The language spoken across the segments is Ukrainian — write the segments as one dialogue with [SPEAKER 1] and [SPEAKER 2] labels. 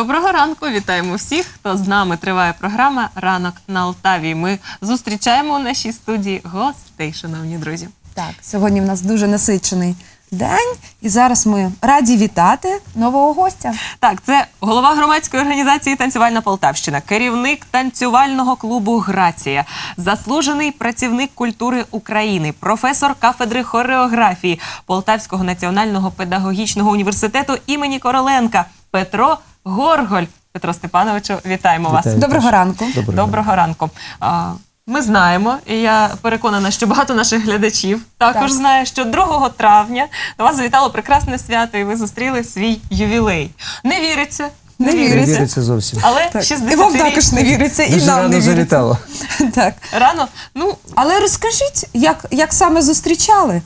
[SPEAKER 1] Доброго ранку, вітаємо всіх, хто з нами триває програма Ранок на Алтаві. Ми зустрічаємо у нашій студії гостей, шановні друзі.
[SPEAKER 2] Так, сьогодні в нас дуже насичений день, і зараз ми раді вітати нового гостя.
[SPEAKER 1] Так, це голова громадської організації Танцювальна Полтавщина, керівник танцювального клубу Грація, заслужений працівник культури України, професор кафедри хореографії Полтавського національного педагогічного університету імені Короленка Петро Горголь. Петро Степановичу, вітаємо вас.
[SPEAKER 3] Вітаю.
[SPEAKER 2] Доброго ранку.
[SPEAKER 3] Доброго
[SPEAKER 1] Доброго ранку. А, Ми знаємо, і я переконана, що багато наших глядачів також
[SPEAKER 2] Так.
[SPEAKER 1] знає, що 2 травня до вас завітало прекрасне свято, і ви зустріли свій ювілей. Не віриться, не,
[SPEAKER 2] Не
[SPEAKER 3] Не
[SPEAKER 1] віриться.
[SPEAKER 3] віриться зовсім.
[SPEAKER 1] Але
[SPEAKER 2] Так.
[SPEAKER 1] 60
[SPEAKER 2] І вам також не віриться, і
[SPEAKER 3] Дуже
[SPEAKER 2] нам не
[SPEAKER 3] рано
[SPEAKER 2] віриться.
[SPEAKER 3] завітало.
[SPEAKER 2] Так.
[SPEAKER 1] рано. Ну,
[SPEAKER 2] Але розкажіть, як, як саме зустрічали?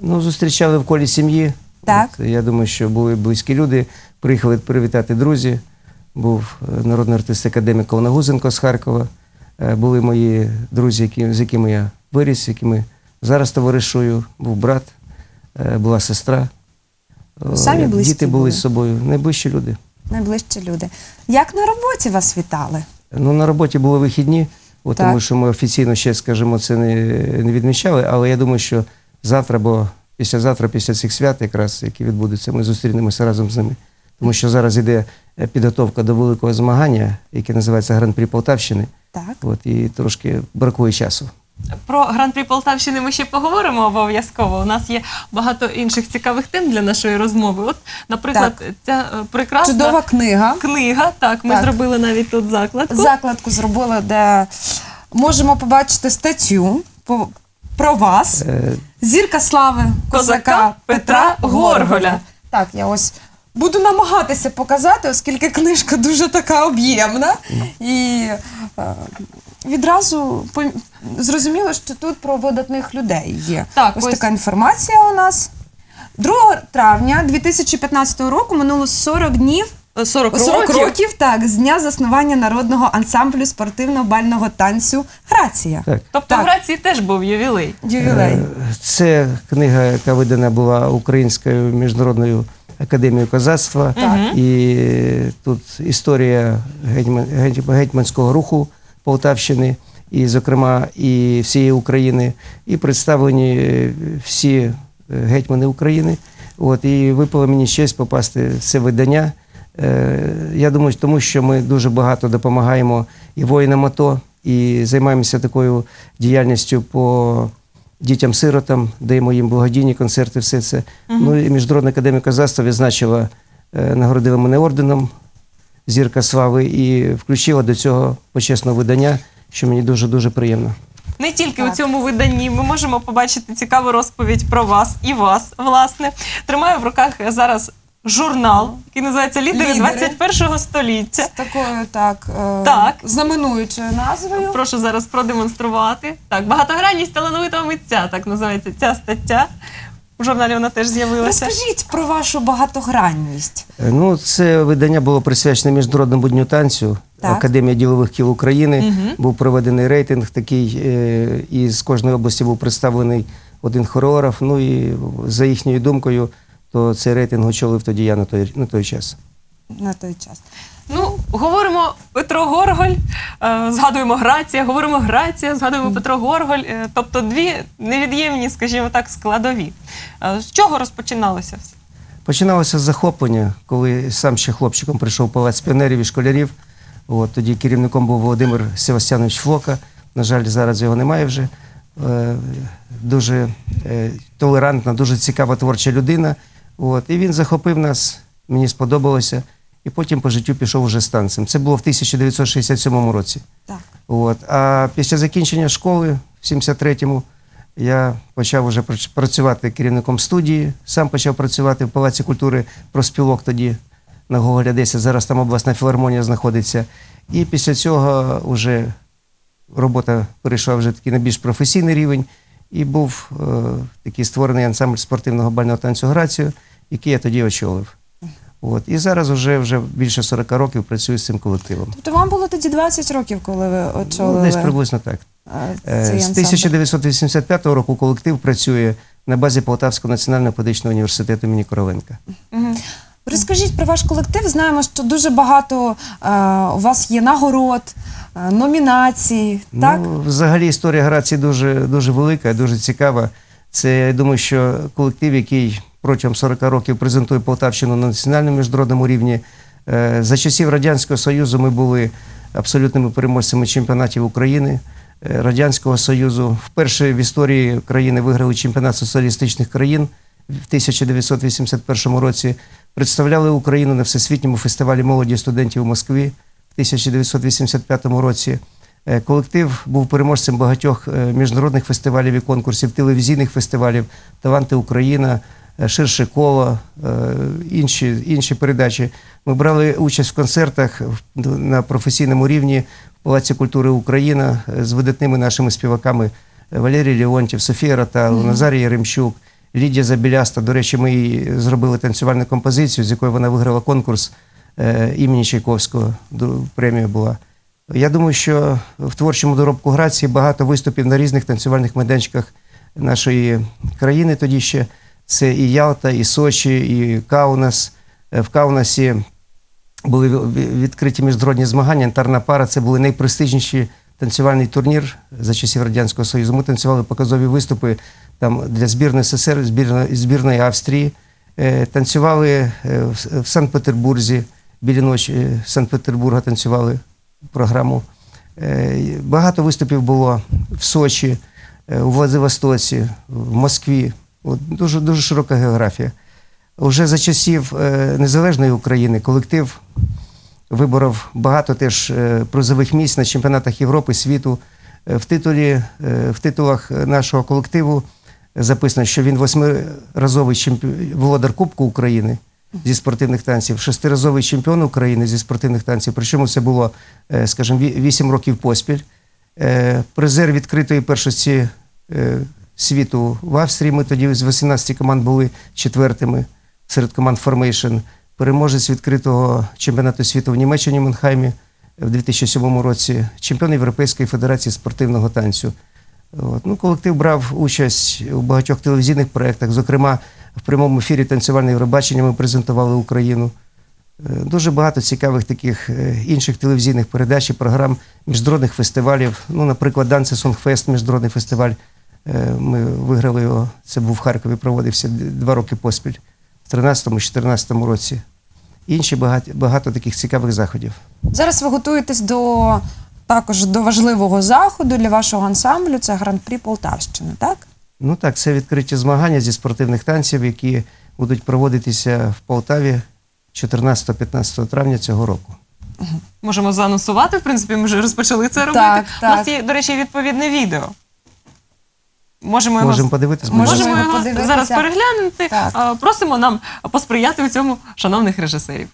[SPEAKER 3] Ну, зустрічали в колі сім'ї.
[SPEAKER 2] Так.
[SPEAKER 3] От, я думаю, що були близькі люди. Приїхали привітати друзі. Був е, народний артист академік Олена Гузенко з Харкова. Е, Були мої друзі, які, з якими я виріс, з якими зараз товаришую. Був брат, е, була сестра.
[SPEAKER 2] Самі близькі
[SPEAKER 3] Діти були
[SPEAKER 2] були?
[SPEAKER 3] з собою, найближчі люди.
[SPEAKER 2] Найближчі люди. Як на роботі вас вітали?
[SPEAKER 3] Ну, на роботі були вихідні, от, тому що ми офіційно ще, скажімо, це не, не відмічали, але я думаю, що завтра, бо післязавтра, після цих свят, якраз, які відбудуться, ми зустрінемося разом з ними. Тому що зараз йде е, підготовка до великого змагання, яке називається Гран-прі Полтавщини.
[SPEAKER 2] Так.
[SPEAKER 3] От, і трошки бракує часу.
[SPEAKER 1] про гран-прі Полтавщини ми ще поговоримо обов'язково. У нас є багато інших цікавих тем для нашої розмови. От, наприклад,
[SPEAKER 2] Так.
[SPEAKER 1] ця е, прекрасна
[SPEAKER 2] Чудова книга.
[SPEAKER 1] книга. Так, ми
[SPEAKER 2] Так.
[SPEAKER 1] зробили навіть тут закладку.
[SPEAKER 2] Закладку зробили, де можемо побачити статтю по- про вас.
[SPEAKER 3] Е,
[SPEAKER 2] Зірка слави
[SPEAKER 1] Козака Петра Горголя.
[SPEAKER 2] Так, я ось буду намагатися показати, оскільки книжка дуже така об'ємна. І е, відразу пом- зрозуміло, що тут про видатних людей є.
[SPEAKER 1] Так,
[SPEAKER 2] ось,
[SPEAKER 1] ось.
[SPEAKER 2] така інформація у нас. 2 травня 2015 року минуло 40 днів.
[SPEAKER 1] Е, 40
[SPEAKER 2] 40
[SPEAKER 1] років.
[SPEAKER 2] років, так, з дня заснування народного ансамблю спортивно-бального танцю Грація.
[SPEAKER 3] так.
[SPEAKER 1] Тобто
[SPEAKER 2] Так.
[SPEAKER 1] в Грації теж був ювілей.
[SPEAKER 2] Ювілей.
[SPEAKER 3] Е, Це книга, яка видана була Українською міжнародною академією козацтва.
[SPEAKER 1] Так.
[SPEAKER 3] І тут історія гетьман, гетьманського руху Полтавщини, і, зокрема, і всієї України, і представлені е, всі е, гетьмани України. От, і випало мені честь попасти в це видання. Е, Я думаю, тому що ми дуже багато допомагаємо і воїнам АТО, і займаємося такою діяльністю по дітям-сиротам, даємо їм благодійні концерти, все це. Ну і Міжнародна академія козацтва відзначила, е, нагородила мене орденом Зірка Слави і включила до цього почесного видання, що мені дуже-дуже приємно.
[SPEAKER 1] Не тільки
[SPEAKER 2] Так.
[SPEAKER 1] у цьому виданні ми можемо побачити цікаву розповідь про вас і вас, власне. Тримаю в руках зараз журнал, який називається Лідери,
[SPEAKER 2] Лідери.
[SPEAKER 1] 21 століття.
[SPEAKER 2] З такою так, е,
[SPEAKER 1] Так.
[SPEAKER 2] знаменуючою назвою.
[SPEAKER 1] Прошу зараз продемонструвати. Так, багатогранність талановитого митця, так називається ця стаття. У журналі вона теж з'явилася.
[SPEAKER 2] Розкажіть про вашу багатогранність.
[SPEAKER 3] Е, Ну, це видання було присвячене міжнародному дню танцю.
[SPEAKER 2] Так.
[SPEAKER 3] Академія ділових кіл України.
[SPEAKER 1] Мгм.
[SPEAKER 3] Був проведений рейтинг такий, е, і з кожної області був представлений один хореограф. Ну і за їхньою думкою, то цей рейтинг очолив тоді я на той, на той час.
[SPEAKER 2] На той час.
[SPEAKER 1] Ну, говоримо Петро Горголь, е, згадуємо Грація, говоримо Грація, згадуємо Петро Горголь. е, тобто дві невід'ємні, скажімо так, складові. Е, з чого розпочиналося все?
[SPEAKER 3] Починалося з захоплення, коли сам ще хлопчиком прийшов палац піонерів і школярів. От, тоді керівником був Володимир Севастьянович Флока. На жаль, зараз його немає вже. Дуже толерантна, дуже цікава творча людина. От, і він захопив нас, мені сподобалося. І потім по життю пішов уже станцем. Це було в 1967 році.
[SPEAKER 2] Так.
[SPEAKER 3] От. А після закінчення школи в 73-му я почав вже працювати керівником студії, сам почав працювати в Палаці культури проспілок тоді на Гоголя 10. Зараз там обласна філармонія знаходиться. І після цього вже робота перейшла вже такий на більш професійний рівень. І був е, такий створений ансамбль спортивного бального танцю Грацію, який я тоді очолив. От. І зараз вже, вже більше 40 років працюю з цим колективом.
[SPEAKER 2] Тобто вам було тоді 20 років, коли ви очолили
[SPEAKER 3] Ну, десь приблизно так.
[SPEAKER 2] е,
[SPEAKER 3] Е, З 1985 року колектив працює на базі Полтавського національного педагогічного університету імені Короленка.
[SPEAKER 1] Мгм.
[SPEAKER 2] Розкажіть про ваш колектив. Знаємо, що дуже багато е, у вас є нагород, е, номінацій. Так?
[SPEAKER 3] Ну, взагалі історія Грації дуже, дуже велика, дуже цікава. Це я думаю, що колектив, який протягом 40 років презентує Полтавщину на національному міжнародному рівні. Е, За часів Радянського Союзу ми були абсолютними переможцями чемпіонатів України. е, Радянського Союзу вперше в історії країни виграли чемпіонат соціалістичних країн в 1981 році. Представляли Україну на всесвітньому фестивалі молоді студентів у Москві в 1985 році. Е, Колектив був переможцем багатьох е, міжнародних фестивалів і конкурсів, телевізійних фестивалів Таланти Україна, е, Ширше коло, інші, інші передачі. Ми брали участь в концертах на професійному рівні в Палаці культури Україна з видатними нашими співаками Валерій Леонтів, Софія Ротало, Назарій Яремчук, Лідія Забіляста. До речі, ми їй зробили танцювальну композицію, з якою вона виграла конкурс е, імені Чайковського. Премія була. Я думаю, що в творчому доробку Грації багато виступів на різних танцювальних майданчиках нашої країни тоді ще. Це і Ялта, і Сочі, і Каунас. Е, В Каунасі були відкриті міжнародні змагання. Антарна пара це були найпрестижніші танцювальний турнір за часів Радянського Союзу. Ми танцювали показові виступи там для збірної СССР, збірної, збірної Австрії. Е, Танцювали е, в- Санкт-Петербурзі, біля ночі е, Санкт-Петербурга танцювали програму. Багато виступів було в Сочі, у Владивостоці, в Москві. От дуже, дуже широка географія. Уже за часів незалежної України колектив виборов багато теж призових місць на чемпіонатах Європи, світу. В титулі, в титулах нашого колективу записано, що він восьмиразовий чемпі- володар Кубку України зі спортивних танців, шестиразовий чемпіон України зі спортивних танців. Причому це було, е, скажімо, вісім років поспіль. Е, Призер відкритої першості е, світу в Австрії. Ми тоді з 18 команд були четвертими серед команд Formation. Переможець відкритого чемпіонату світу в Німеччині Мюнхаймі в 2007 році, чемпіон Європейської федерації спортивного танцю. От. Ну, колектив брав участь у багатьох телевізійних проєктах, зокрема, в прямому ефірі танцювальне Євробачення ми презентували Україну. Е, Дуже багато цікавих таких е, інших телевізійних передач і програм, міжнародних фестивалів. Ну, наприклад, Данце Сонгфест, міжнародний фестиваль. Е, Ми виграли його. Це був в Харкові, проводився два роки поспіль, в 13-14 році. Інші багато, багато таких цікавих заходів.
[SPEAKER 2] Зараз ви готуєтесь до також до важливого заходу для вашого ансамблю. Це гран-прі Полтавщини, так?
[SPEAKER 3] Ну так, це відкриті змагання зі спортивних танців, які будуть проводитися в Полтаві 14-15 травня цього року.
[SPEAKER 1] Можемо заанонсувати, в принципі, ми вже розпочали це робити.
[SPEAKER 2] Так,
[SPEAKER 1] У нас
[SPEAKER 2] так.
[SPEAKER 1] є, до речі, відповідне відео. Можемо його,
[SPEAKER 3] Можемо подивитись.
[SPEAKER 2] Можемо
[SPEAKER 1] можемо
[SPEAKER 2] його
[SPEAKER 1] його
[SPEAKER 2] подивитися.
[SPEAKER 1] зараз переглянути.
[SPEAKER 2] Так.
[SPEAKER 1] А, Просимо нам посприяти у цьому шановних режисерів.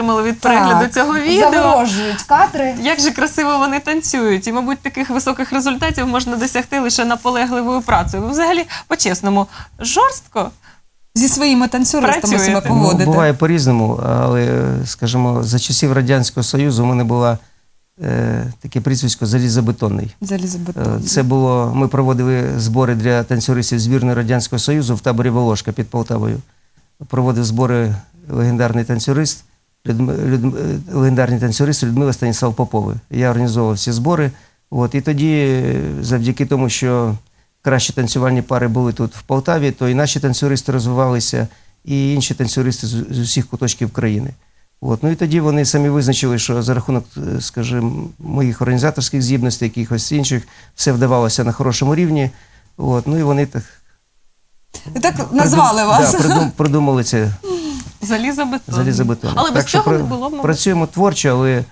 [SPEAKER 1] Отримали від перегляду
[SPEAKER 2] Так,
[SPEAKER 1] цього відео.
[SPEAKER 2] Заворожують кадри.
[SPEAKER 1] Як же красиво вони танцюють, і, мабуть, таких високих результатів можна досягти лише наполегливою працею. Ви взагалі, по-чесному, жорстко.
[SPEAKER 2] Зі своїми танцюристами себе
[SPEAKER 1] Працюєте.
[SPEAKER 2] поводити.
[SPEAKER 3] Ну, буває по-різному, але, скажімо, за часів Радянського Союзу у мене була е, таке прізвисько залізобетонний.
[SPEAKER 2] Залізобетон.
[SPEAKER 3] Е, Це було, ми проводили збори для танцюристів збірної Радянського Союзу в таборі Волошка під Полтавою. Проводив збори легендарний танцюрист, Людм, е, легендарний Людмила Станіслав Попови. Я організовував ці збори. От, і тоді, е, завдяки тому, що кращі танцювальні пари були тут в Полтаві, то і наші танцюристи розвивалися, і інші танцюристи з, з усіх куточків країни. От. Ну і тоді вони самі визначили, що за рахунок, е, скажімо, моїх організаторських здібностей, якихось інших, все вдавалося на хорошому рівні. От. Ну і вони так
[SPEAKER 2] І так назвали
[SPEAKER 3] придум-
[SPEAKER 2] вас.
[SPEAKER 3] Да, придум, придумали це
[SPEAKER 1] Залізобетон.
[SPEAKER 3] залізобетон.
[SPEAKER 1] Але без
[SPEAKER 3] так,
[SPEAKER 1] цього не було б, мабуть.
[SPEAKER 3] працюємо творчо, але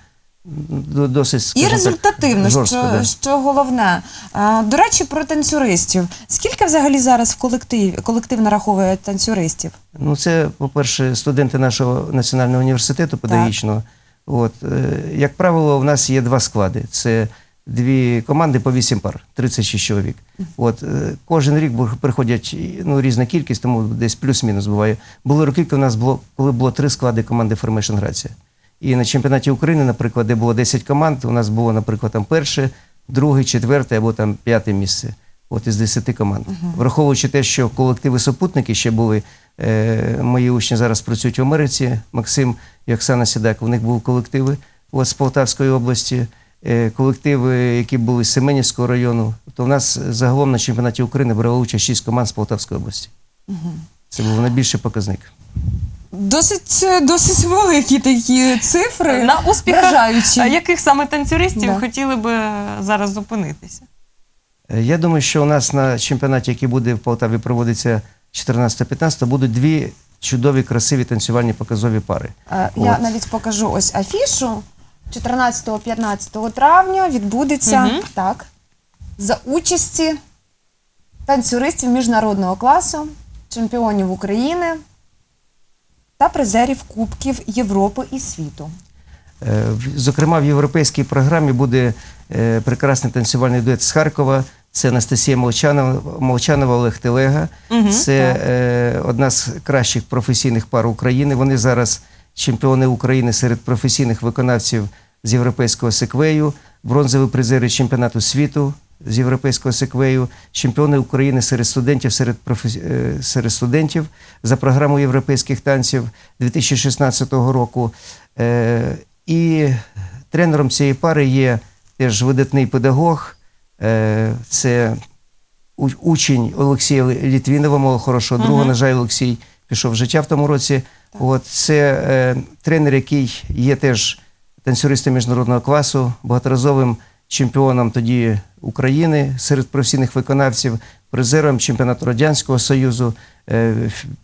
[SPEAKER 3] до- досить
[SPEAKER 2] І
[SPEAKER 3] скажімо так,
[SPEAKER 2] результативно,
[SPEAKER 3] жорстко,
[SPEAKER 2] що,
[SPEAKER 3] да.
[SPEAKER 2] що головне. А, До речі, про танцюристів. Скільки взагалі зараз в колективі колектив нараховує танцюристів?
[SPEAKER 3] Ну, це, по-перше, студенти нашого національного університету педагогічного. От, е, як правило, в нас є два склади. Це дві команди по вісім пар, 36 чоловік. От, е, кожен рік приходять ну, різна кількість, тому десь плюс-мінус буває. Були роки, коли у нас було, коли було три склади команди Формейшн Грація. І на чемпіонаті України, наприклад, де було 10 команд, у нас було, наприклад, там перше, друге, четверте або там п'яте місце. От із 10 команд. Враховуючи те, що колективи супутники ще були, е, мої учні зараз працюють в Америці, Максим і Оксана Сідак, у них були колективи от, з Полтавської області, колективи, які були з Семенівського району. То в нас загалом на чемпіонаті України брало участь 6 команд з Полтавської області. Це був найбільший показник.
[SPEAKER 2] Досить, досить великі такі цифри.
[SPEAKER 1] На успіхах а яких саме танцюристів
[SPEAKER 2] Да.
[SPEAKER 1] хотіли би е, зараз зупинитися?
[SPEAKER 3] Е, Я думаю, що у нас на чемпіонаті, який буде в Полтаві, проводиться 14-15, будуть дві чудові, красиві танцювальні показові пари.
[SPEAKER 2] Е, Я
[SPEAKER 3] От.
[SPEAKER 2] навіть покажу ось афішу. 14-15 травня відбудеться
[SPEAKER 1] Мгм.
[SPEAKER 2] так, за участі танцюристів міжнародного класу, чемпіонів України та призерів Кубків Європи і світу.
[SPEAKER 3] Е, в- Зокрема, в європейській програмі буде е, прекрасний танцювальний дует з Харкова. Це Анастасія Молчанова, Молчанова Олег Телега.
[SPEAKER 1] Мгм.
[SPEAKER 3] Це е, одна з кращих професійних пар України. Вони зараз чемпіони України серед професійних виконавців з європейського секвею, бронзові призери чемпіонату світу з європейського секвею, чемпіони України серед студентів, серед, професі... е, серед студентів за програмою європейських танців 2016 року. Е, І тренером цієї пари є теж видатний педагог. Е, Це учень Олексія Літвінова, мого хорошого друга.
[SPEAKER 1] Мгм.
[SPEAKER 3] На жаль, Олексій пішов в життя в тому році. От це е, тренер, який є теж танцюристом міжнародного класу, багаторазовим чемпіоном тоді України серед професійних виконавців, призером чемпіонату Радянського Союзу, е,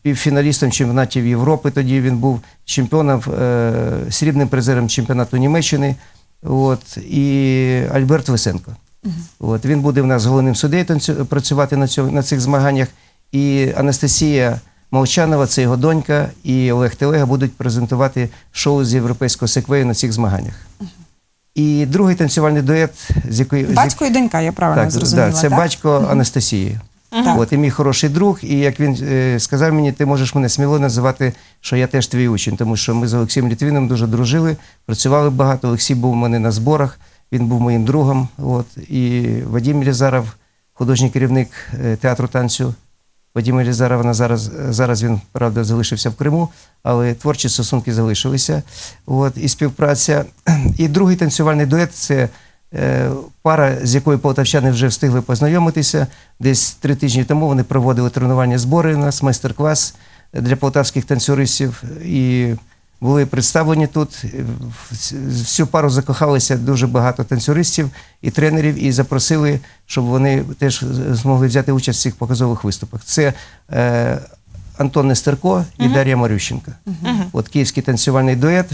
[SPEAKER 3] півфіналістом чемпіонатів Європи. Тоді він був чемпіоном, е, срібним призером чемпіонату Німеччини. От, і Альберт Висенко. От, він буде в нас головним суддею працювати на, цьому, на цих змаганнях. І Анастасія Молчанова, це його донька, і Олег Телега будуть презентувати шоу з європейського секвею на цих змаганнях. І другий танцювальний дует, з якої
[SPEAKER 2] Батько і донька, я правильно
[SPEAKER 3] так,
[SPEAKER 2] зрозуміла.
[SPEAKER 3] да, це
[SPEAKER 2] так?
[SPEAKER 3] батько Анастасії.
[SPEAKER 2] Так.
[SPEAKER 3] От, і мій хороший друг, і як він е, сказав мені, ти можеш мене сміло називати, що я теж твій учень, тому що ми з Олексієм Літвіном дуже дружили, працювали багато. Олексій був у мене на зборах, він був моїм другом. От, і Вадим Лізаров, художній керівник е, театру танцю. Вадима Лізарова зараз, зараз він, правда, залишився в Криму, але творчі стосунки залишилися. От, і співпраця. І другий танцювальний дует це е, пара, з якою полтавчани вже встигли познайомитися. Десь три тижні тому вони проводили тренування збори у нас, майстер-клас для полтавських танцюристів. І були представлені тут. Всю пару закохалися дуже багато танцюристів і тренерів, і запросили, щоб вони теж змогли взяти участь в цих показових виступах. Це е, Антон Нестерко і Дар'я Марющенка. От київський танцювальний дует,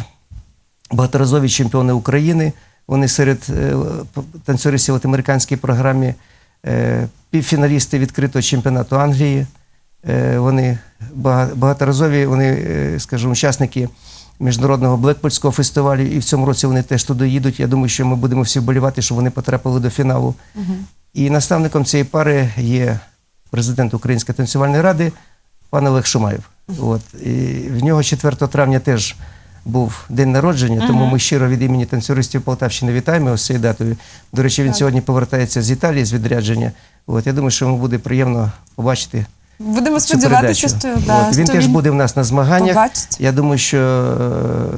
[SPEAKER 3] багаторазові чемпіони України. Вони серед е, танцюристів в американській програмі, е, півфіналісти відкритого чемпіонату Англії. Е, Вони багаторазові, вони, е, скажімо, учасники міжнародного Блекпольського фестивалю, і в цьому році вони теж туди їдуть. Я думаю, що ми будемо всі вболівати, щоб вони потрапили до фіналу. І наставником цієї пари є президент Української танцювальної ради пан Олег Шумаєв. От. І в нього 4 травня теж був день народження, тому ми щиро від імені танцюристів Полтавщини вітаємо його з цією датою. До речі, він сьогодні повертається з Італії з відрядження. От. Я думаю, що йому буде приємно побачити
[SPEAKER 2] Будемо сподіватися, що, да,
[SPEAKER 3] От. Він
[SPEAKER 2] що
[SPEAKER 3] теж буде в нас на змаганнях.
[SPEAKER 2] побачить.
[SPEAKER 3] Я думаю, що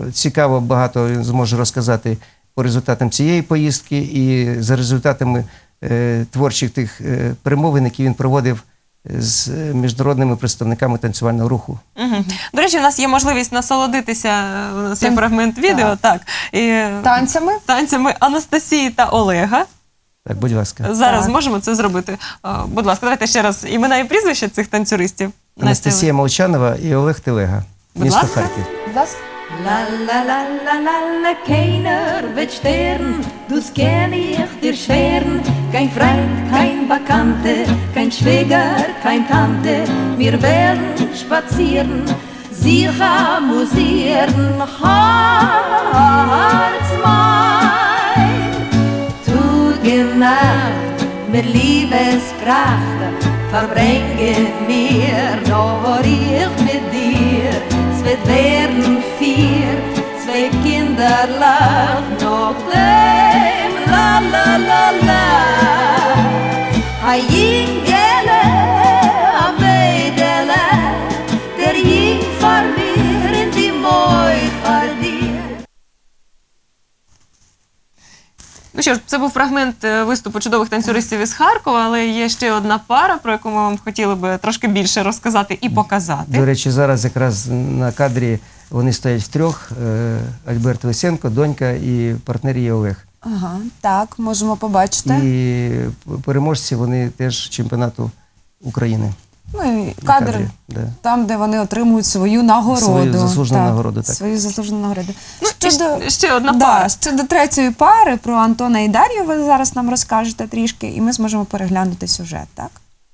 [SPEAKER 3] е, цікаво багато він зможе розказати по результатам цієї поїздки і за результатами е, творчих тих е, перемовин, які він проводив з е, міжнародними представниками танцювального руху.
[SPEAKER 1] Мгм. До речі, у нас є можливість насолодитися е,
[SPEAKER 2] Тим-
[SPEAKER 1] фрагмент відео, так. І
[SPEAKER 2] Танцями.
[SPEAKER 1] танцями Анастасії та Олега.
[SPEAKER 3] Так, будь ласка.
[SPEAKER 1] Зараз
[SPEAKER 2] Так.
[SPEAKER 1] зможемо це зробити. Е, Будь ласка, давайте ще раз імена і прізвища цих танцюристів.
[SPEAKER 3] Анастасія Молчанова і Олег Телега,
[SPEAKER 1] Будь
[SPEAKER 3] місто
[SPEAKER 1] ласка.
[SPEAKER 3] Харків.
[SPEAKER 2] Будь ласка.
[SPEAKER 4] La la la la la la keiner wird sterben, du's kenn ich dir schweren. Kein Freund, kein Bekannte, kein Schwäger, kein Tante. Wir werden spazieren, sicher musieren, Herz mein. Tut Nacht mit Liebeskraft, verbringen wir noch ich mit dir. Es wird werden vier, zwei Kinder lachen noch la la la la. A
[SPEAKER 1] що ж, це був фрагмент е, виступу чудових танцюристів із Харкова, але є ще одна пара, про яку ми вам хотіли би трошки більше розказати і показати.
[SPEAKER 3] До речі, зараз якраз на кадрі вони стоять втрьох: е, Альберт Лисенко, донька і партнер її Олег.
[SPEAKER 2] Ага, так, можемо побачити.
[SPEAKER 3] І переможці вони теж чемпіонату України.
[SPEAKER 2] Ну і кадр
[SPEAKER 3] кадрі, да.
[SPEAKER 2] там, де вони отримують свою нагороду.
[SPEAKER 3] Свою заслужену нагороду, так.
[SPEAKER 2] Свою заслужену нагороду.
[SPEAKER 1] Ну, і ще- ще одна
[SPEAKER 2] да,
[SPEAKER 1] пара.
[SPEAKER 2] Щодо третьої пари про Антона і Дар'ю ви зараз нам розкажете трішки, і ми зможемо переглянути сюжет, так?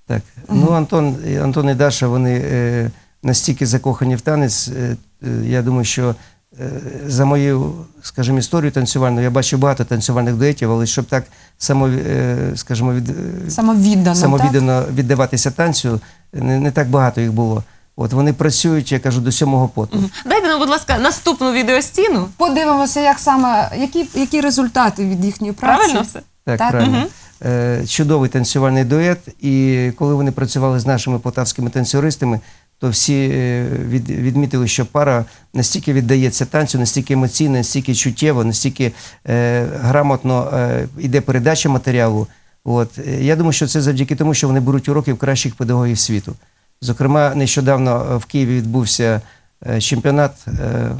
[SPEAKER 3] Так. Ну, Антон, Антон і Даша, вони е, настільки закохані в танець. Е, е, я думаю, що е, за мою, скажімо, історію танцювальну, я бачив багато танцювальних дуетів, але щоб так само, е, скажімо, від, е,
[SPEAKER 2] Самовіддано. так?
[SPEAKER 3] самовіддано віддаватися танцю, не, не так багато їх було. От вони працюють, я кажу, до сьомого поту.
[SPEAKER 1] Дайте нам, будь ласка, наступну відеостіну.
[SPEAKER 2] Подивимося, як саме, які, які результати від їхньої праці.
[SPEAKER 1] Правильно все?
[SPEAKER 3] Так,
[SPEAKER 2] Так.
[SPEAKER 3] правильно. Е, чудовий танцювальний дует. І коли вони працювали з нашими полтавськими танцюристами, то всі е, від, відмітили, що пара настільки віддається танцю, настільки емоційно, настільки чуттєво, настільки е, грамотно е, йде передача матеріалу. От. Я думаю, що це завдяки тому, що вони беруть уроки в кращих педагогів світу. Зокрема, нещодавно е, в Києві відбувся е, чемпіонат, е,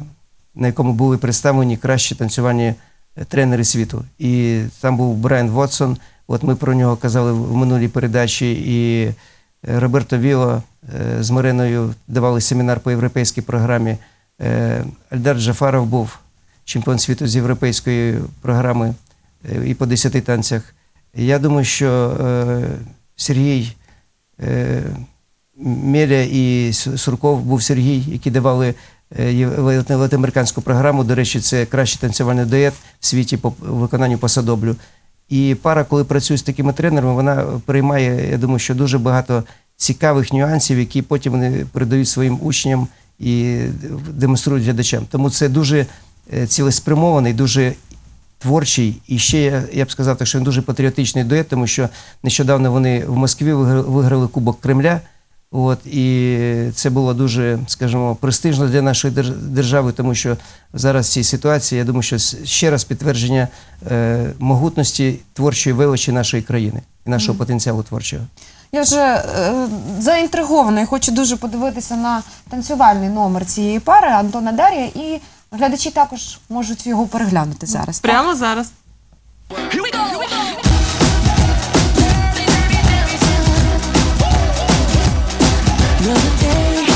[SPEAKER 3] на якому були представлені кращі танцювальні тренери світу. І там був Брайан Вотсон. От ми про нього казали в минулій передачі. І Роберто Віло з Мариною давали семінар по європейській програмі. Альдар Джафаров був чемпіон світу з європейської програми і по десяти танцях. Я думаю, що е, Сергій е, Меля і Сурков був Сергій, які давали е, латиноамериканську програму. До речі, це кращий танцювальний дует в світі по виконанню посадоблю. І пара, коли працює з такими тренерами, вона приймає, я думаю, що дуже багато цікавих нюансів, які потім вони передають своїм учням і демонструють глядачам. Тому це дуже цілеспрямований, дуже творчий і ще я, б сказав, так, що він дуже патріотичний дует, тому що нещодавно вони в Москві виграли, Кубок Кремля. От, і це було дуже, скажімо, престижно для нашої держ- держави, тому що зараз в цій ситуації, я думаю, що ще раз підтвердження е, могутності творчої величі нашої країни і нашого потенціалу творчого.
[SPEAKER 2] Я вже е, заінтригована і хочу дуже подивитися на танцювальний номер цієї пари Антона Дар'я, і глядачі також можуть його переглянути зараз. так?
[SPEAKER 1] Прямо зараз.
[SPEAKER 5] Another day,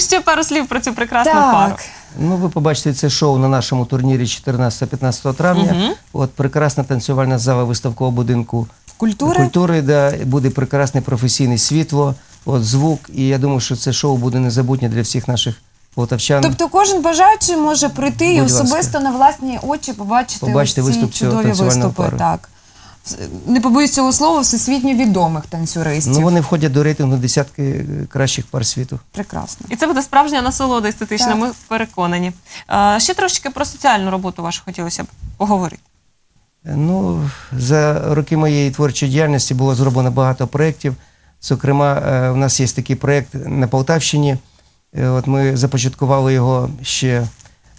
[SPEAKER 1] Ще пару слів про цю прекрасну
[SPEAKER 2] Так.
[SPEAKER 1] пару.
[SPEAKER 3] Ну, ви побачите це шоу на нашому турнірі 14-15 травня. От прекрасна танцювальна зала виставкового будинку
[SPEAKER 2] Культури.
[SPEAKER 3] культури, де буде прекрасне професійне світло, от звук. І я думаю, що це шоу буде незабутнє для всіх наших полтавчан.
[SPEAKER 2] Тобто кожен бажаючий може прийти і
[SPEAKER 3] Будь ласка.
[SPEAKER 2] особисто на власні очі побачити,
[SPEAKER 3] Побачити
[SPEAKER 2] ці
[SPEAKER 3] виступ цього
[SPEAKER 2] чудові
[SPEAKER 3] танцювального
[SPEAKER 2] виступи.
[SPEAKER 3] пару.
[SPEAKER 2] Так. Не побоюсь цього слова, всесвітньо відомих танцюристів.
[SPEAKER 3] Ну, вони входять до рейтингу десятки е, кращих пар світу.
[SPEAKER 2] Прекрасно.
[SPEAKER 1] І це буде справжня насолода естетична,
[SPEAKER 2] Так.
[SPEAKER 1] ми переконані. Е, ще трошечки про соціальну роботу вашу хотілося б поговорити.
[SPEAKER 3] Ну, за роки моєї творчої діяльності було зроблено багато проєктів. Зокрема, е, у нас є такий проєкт на Полтавщині. Е, От ми започаткували його ще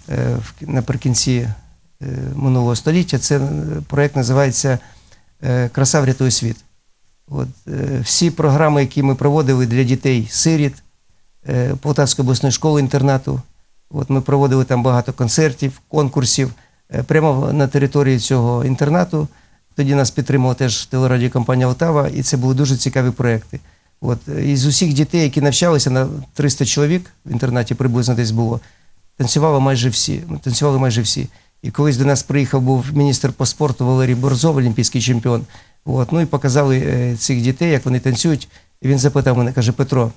[SPEAKER 3] е, в- наприкінці е, минулого століття. Це е, проєкт називається е, Краса врятує світ. От, е, всі програми, які ми проводили для дітей сиріт е, Полтавської обласної школи інтернату. От ми проводили там багато концертів, конкурсів е, прямо на території цього інтернату. Тоді нас підтримувала теж телерадіокомпанія Олтава, і це були дуже цікаві проекти. От е, із усіх дітей, які навчалися на 300 чоловік в інтернаті приблизно десь було, танцювали майже всі. Танцювали майже всі. І колись до нас приїхав був міністр по спорту Валерій Борзов, олімпійський чемпіон. От, ну і показали е, цих дітей, як вони танцюють. І він запитав мене, каже: Петро,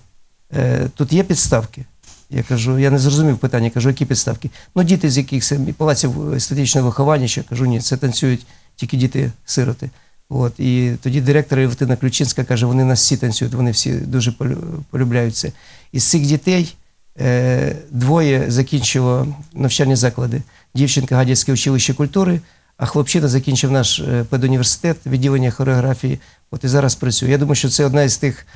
[SPEAKER 3] е, тут є підставки? Я кажу, я не зрозумів питання, кажу, які підставки? Ну, діти з якихось палаців естетичного виховання, ще кажу, ні, це танцюють тільки діти-сироти. От, і тоді директор Євтина Ключинська каже, вони нас всі танцюють, вони всі дуже полю- полюбляють це. Із цих дітей е, двоє закінчило навчальні заклади. Дівчинка Гадяцьке училище культури, а хлопчина закінчив наш е, педуніверситет, відділення хореографії. От і зараз працює. Я думаю, що це одна із тих,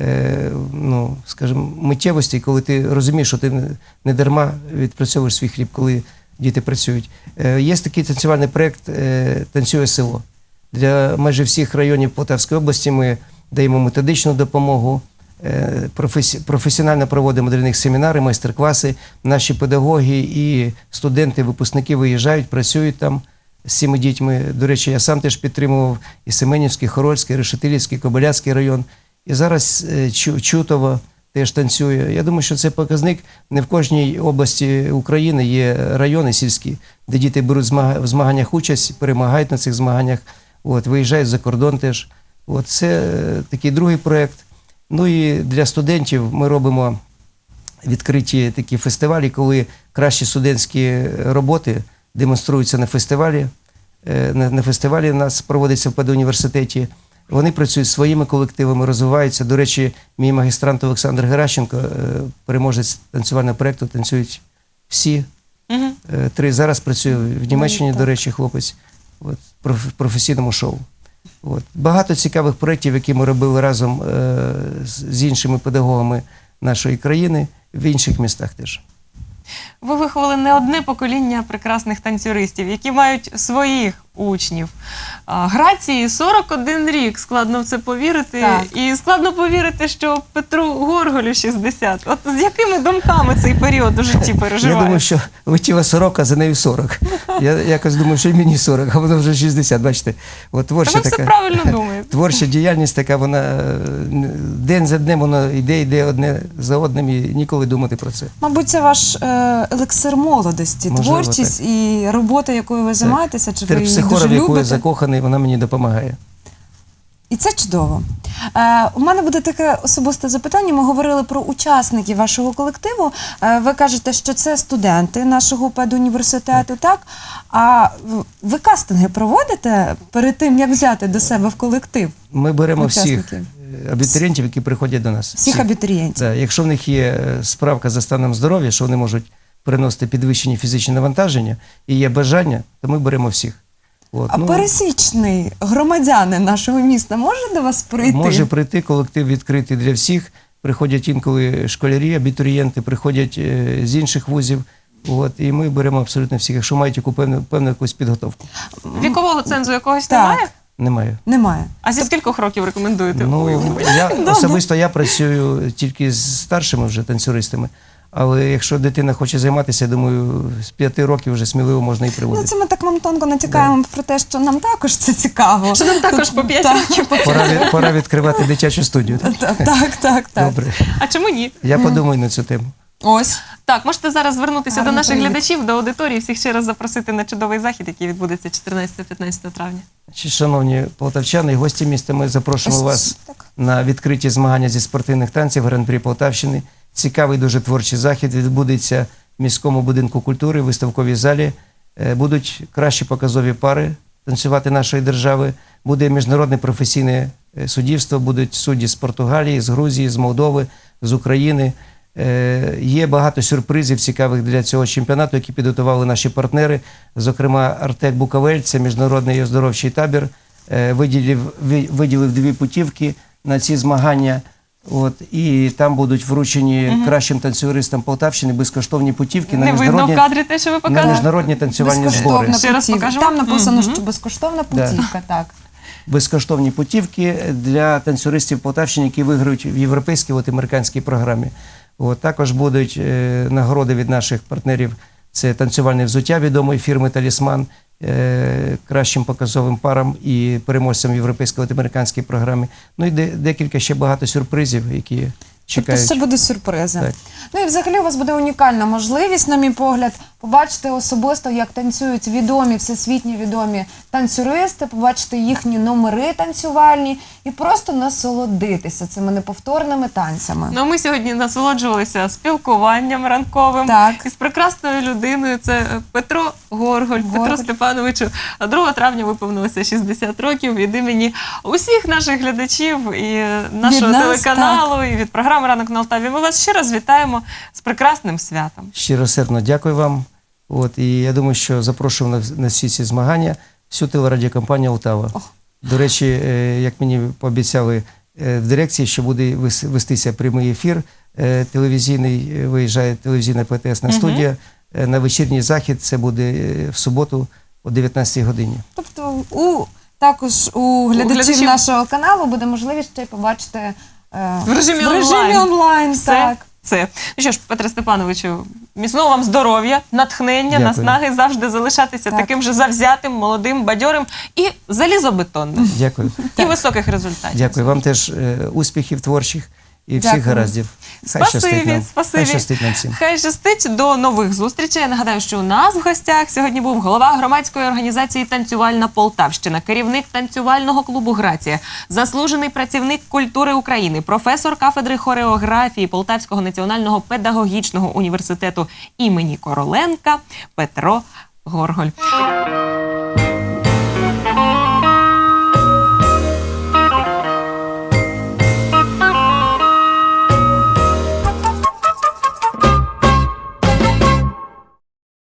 [SPEAKER 3] е, ну, скажімо, миттєвостей, коли ти розумієш, що ти не- дарма відпрацьовуєш свій хліб, коли діти працюють. Е, є такий танцювальний проєкт е, Танцює село. Для майже всіх районів Полтавської області ми даємо методичну допомогу, е, професіонально проводимо для них семінари, майстер-класи. Наші педагоги і студенти, випускники виїжджають, працюють там з цими дітьми. До речі, я сам теж підтримував і Семенівський, Хорольський, Решетилівський, Кобиляцький район. І зараз е, Чутово теж танцює. Я думаю, що це показник. Не в кожній області України є райони сільські, де діти беруть в змаганнях участь, перемагають на цих змаганнях, от, виїжджають за кордон теж. От, це е, такий другий проєкт. Ну і для студентів ми робимо відкриті такі фестивалі, коли кращі студентські роботи демонструються на фестивалі. Е, На, фестивалі у нас проводиться в педуніверситеті. Вони працюють своїми колективами, розвиваються. До речі, мій магістрант Олександр Геращенко, е, переможець танцювального проєкту, танцюють всі.
[SPEAKER 1] Угу.
[SPEAKER 3] Е, Три зараз працює в Німеччині,
[SPEAKER 2] так.
[SPEAKER 3] до речі, хлопець от, в професійному шоу. От. Багато цікавих проєктів, які ми робили разом е, з, іншими педагогами нашої країни в інших містах теж.
[SPEAKER 1] Ви виховали не одне покоління прекрасних танцюристів, які мають своїх учнів. А, Грації 41 рік. Складно в це повірити.
[SPEAKER 2] Так.
[SPEAKER 1] І складно повірити, що Петру Горголю 60. От з якими думками цей період у житті переживає?
[SPEAKER 3] Я думаю, що летіла сорока, за нею 40. Я якось думаю, що і мені 40, а воно вже 60, бачите. От
[SPEAKER 1] Та
[SPEAKER 3] творча
[SPEAKER 1] ви все
[SPEAKER 3] така.
[SPEAKER 1] правильно думаєте.
[SPEAKER 3] Творча діяльність така, вона е, день за днем воно йде, йде одне за одним і ніколи думати про це.
[SPEAKER 2] Мабуть, це ваш е, елексир молодості,
[SPEAKER 3] Можливо,
[SPEAKER 2] творчість і робота, якою ви займаєтеся, чи ви її
[SPEAKER 3] Терпсихора, в яку я
[SPEAKER 2] любите.
[SPEAKER 3] закоханий, вона мені допомагає.
[SPEAKER 2] І це чудово. Е, у мене буде таке особисте запитання. Ми говорили про учасників вашого колективу. Е, ви кажете, що це студенти нашого педуніверситету, так? А в- ви кастинги проводите перед тим, як взяти до себе в колектив
[SPEAKER 3] Ми беремо всіх
[SPEAKER 2] Учасників.
[SPEAKER 3] е, абітурієнтів, які приходять до нас.
[SPEAKER 2] всіх абітурієнтів?
[SPEAKER 3] Да, якщо в них є е, справка за станом здоров'я, що вони можуть переносити підвищені фізичні навантаження і є бажання, то ми беремо всіх. От,
[SPEAKER 2] А
[SPEAKER 3] ну,
[SPEAKER 2] пересічний громадянин нашого міста може до вас прийти?
[SPEAKER 3] може прийти, колектив відкритий для всіх. Приходять інколи школярі, абітурієнти, приходять е, з інших вузів. От, і ми беремо абсолютно всіх, якщо мають яку певну, певну якусь підготовку.
[SPEAKER 1] Вікового цензу якогось
[SPEAKER 2] Так.
[SPEAKER 1] немає?
[SPEAKER 3] Немає.
[SPEAKER 2] Немає.
[SPEAKER 1] А зі скількох років рекомендуєте?
[SPEAKER 3] Ну, я, особисто я працюю тільки з старшими вже танцюристами. Але якщо дитина хоче займатися, я думаю, з п'яти років вже сміливо можна і
[SPEAKER 2] Ну,
[SPEAKER 3] приводити.
[SPEAKER 2] це ми так вам тонко натякаємо про те, що нам також це цікаво.
[SPEAKER 1] Що нам також по п'ять років.
[SPEAKER 3] Пора, від- пора відкривати дитячу студію.
[SPEAKER 2] Так, так, так. так.
[SPEAKER 3] Добре.
[SPEAKER 1] А чому ні?
[SPEAKER 3] Я подумаю на цю тему.
[SPEAKER 2] Ось.
[SPEAKER 1] Так, можете зараз звернутися
[SPEAKER 2] Гарний
[SPEAKER 1] до наших
[SPEAKER 2] привіт.
[SPEAKER 1] глядачів, до аудиторії, всіх ще раз запросити на чудовий захід, який відбудеться 14-15 травня.
[SPEAKER 3] Значить, Шановні полтавчани і гості міста, ми запрошуємо
[SPEAKER 2] Ось
[SPEAKER 3] вас
[SPEAKER 2] так.
[SPEAKER 3] на відкриті змагання зі спортивних танців Гран-прі Полтавщини. Цікавий дуже творчий захід відбудеться в міському будинку культури, виставковій залі. Е, Будуть кращі показові пари танцювати нашої держави. Буде міжнародне професійне е, суддівство, будуть судді з Португалії, з Грузії, з Молдови, з України. Е, Є багато сюрпризів цікавих для цього чемпіонату, які підготували наші партнери. Зокрема, Артек Буковель, це міжнародний оздоровчий табір, виділив, виділив дві путівки на ці змагання. От, і там будуть вручені кращим танцюристам Полтавщини безкоштовні путівки на
[SPEAKER 1] Не видно
[SPEAKER 3] міжнародні,
[SPEAKER 1] в кадрі те, що ви
[SPEAKER 3] на
[SPEAKER 1] показали.
[SPEAKER 3] міжнародні танцювальні збори.
[SPEAKER 1] Ще раз покажемо?
[SPEAKER 2] Там написано, що безкоштовна путівка, так.
[SPEAKER 3] безкоштовні путівки для танцюристів Полтавщини, які виграють в європейській от, американській програмі. От, також будуть е, нагороди від наших партнерів. Це танцювальне взуття відомої фірми Талісман кращим показовим парам і переможцям європейської та американської програми. Ну і де, декілька ще багато сюрпризів, які
[SPEAKER 2] Тобто
[SPEAKER 3] чекають.
[SPEAKER 2] ще буде сюрпризи.
[SPEAKER 3] Так.
[SPEAKER 2] Ну і взагалі у вас буде унікальна можливість, на мій погляд, побачити особисто, як танцюють відомі, всесвітньо відомі танцюристи, побачити їхні номери танцювальні і просто насолодитися цими неповторними танцями.
[SPEAKER 1] Ну, ми сьогодні насолоджувалися спілкуванням ранковим
[SPEAKER 2] Так.
[SPEAKER 1] із прекрасною людиною. Це Петро Горголь, Петро
[SPEAKER 2] Горголь.
[SPEAKER 1] Степановичу. 2 травня виповнилося 60 років від імені усіх наших глядачів і нашого
[SPEAKER 2] нас,
[SPEAKER 1] телеканалу, і від програми Ранок на Алтаві. Ми вас ще раз вітаємо з прекрасним святом.
[SPEAKER 3] Щиросердно дякую вам. От, і я думаю, що запрошуємо на, на всі ці змагання всю телерадіокомпанію Олтава. До речі, е, як мені пообіцяли е, в дирекції, що буде вес- вестися прямий ефір е, телевізійний, виїжджає телевізійна ПТСна студія. На вечірній захід це буде в суботу о 19 годині.
[SPEAKER 2] Тобто у також у глядачів,
[SPEAKER 1] глядачів-
[SPEAKER 2] нашого каналу буде можливість ще й побачити е,
[SPEAKER 1] В режимі
[SPEAKER 2] в режимі
[SPEAKER 1] онлайн.
[SPEAKER 2] онлайн.
[SPEAKER 1] Все
[SPEAKER 2] Так.
[SPEAKER 1] це. Ну що ж, Петре Степановичу, міцного вам здоров'я, натхнення,
[SPEAKER 3] Дякую.
[SPEAKER 1] наснаги завжди залишатися
[SPEAKER 2] Так.
[SPEAKER 1] таким же завзятим, молодим, бадьорим і залізобетонним.
[SPEAKER 3] Дякую.
[SPEAKER 1] І високих результатів.
[SPEAKER 3] Дякую вам теж е, успіхів творчих і всіх гараздів. Хай щастить нам.
[SPEAKER 1] спасибі.
[SPEAKER 3] Хай щастить нам всім.
[SPEAKER 1] Хай щастить до нових зустрічей. Я нагадаю, що у нас в гостях сьогодні був голова громадської організації Танцювальна Полтавщина, керівник танцювального клубу Грація, заслужений працівник культури України, професор кафедри хореографії Полтавського національного педагогічного університету імені Короленка Петро Горголь.